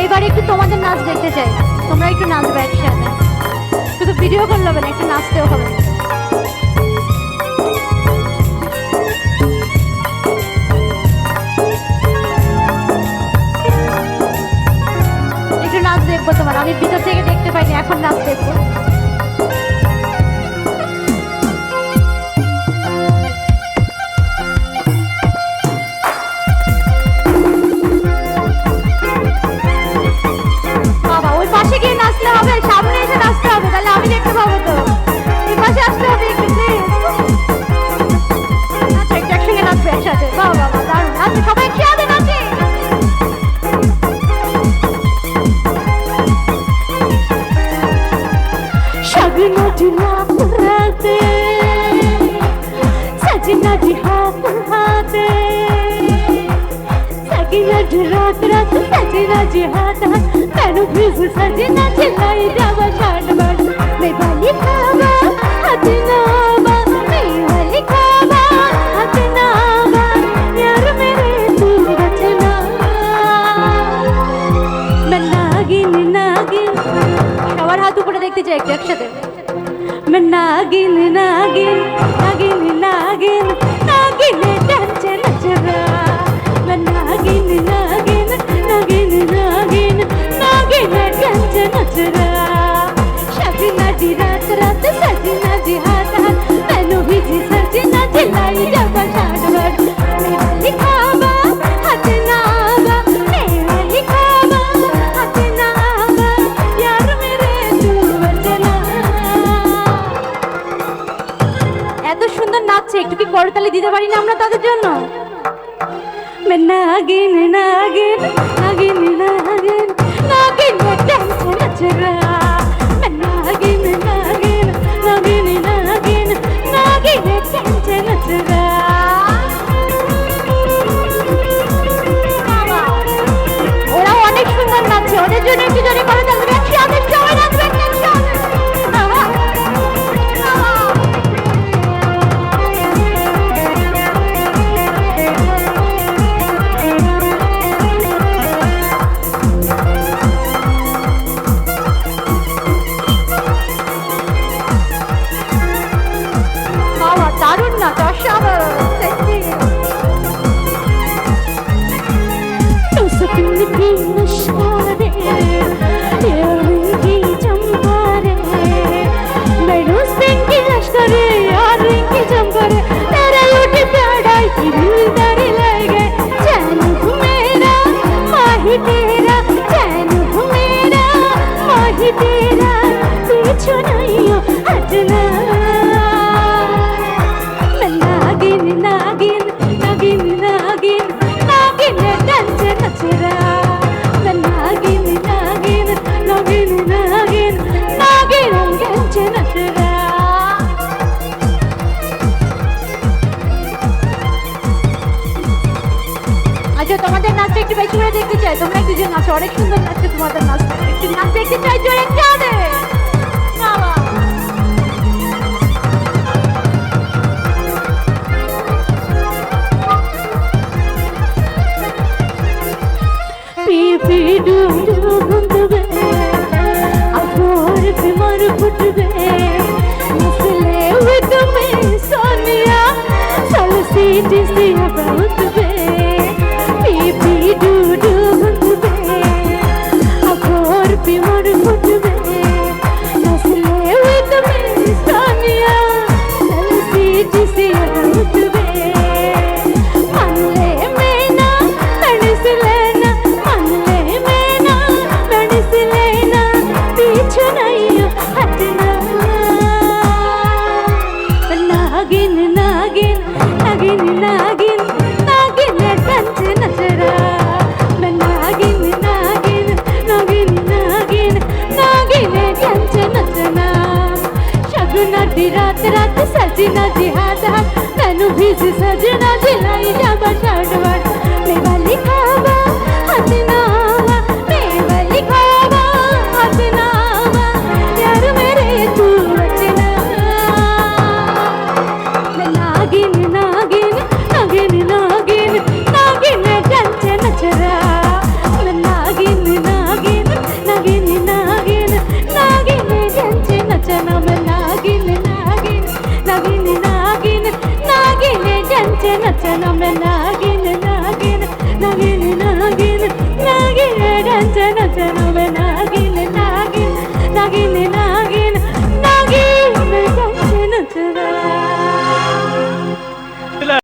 এইবার একটু তোমাদের নাচ দেখতে চাই। তোমরা একটু নাচবে একসাথে। শুধু ভিডিও করলে না, একটু নাচতেও হবে। একটু নাচ দেখব তোমার। আমি ভিতর থেকে सजना जी रात रात सजना जी हाथ हाथ मैंने फिर सजना जी लाई जावा शान बड़ मैं वाली खावा हाथ नावा मैं वाली खावा हाथ नावा यार मेरे तू बचना मैं नागिन नागिन সবার হাত উপরে দেখতে চাই একটু একসাথে मैं नागिन नागिन नागिन नागिन नागिन পারি না আমরা তাদের জন্য নাগিন নাগিন নাগিন নাগিন নাগিন तेरा चैन हूँ मेरा माही तेरा করে দেখতে চাই। তোমরা একটু যে নাচো। অনেক সুন্দর নাচছে তোমাদের নাচ একটু নাচ দেখতে চাই, জোরে চাঁদে পিপি पी अखोर पे मर फुट गए मसले સંચનત નામ સગુના દી રાત રાત સજના જી હાથ હાથ તનુ ભીજ સજના જી લઈ જા બસાડવા મેવા લિખાવા নাগিন নাগিন নাগিন নাগিন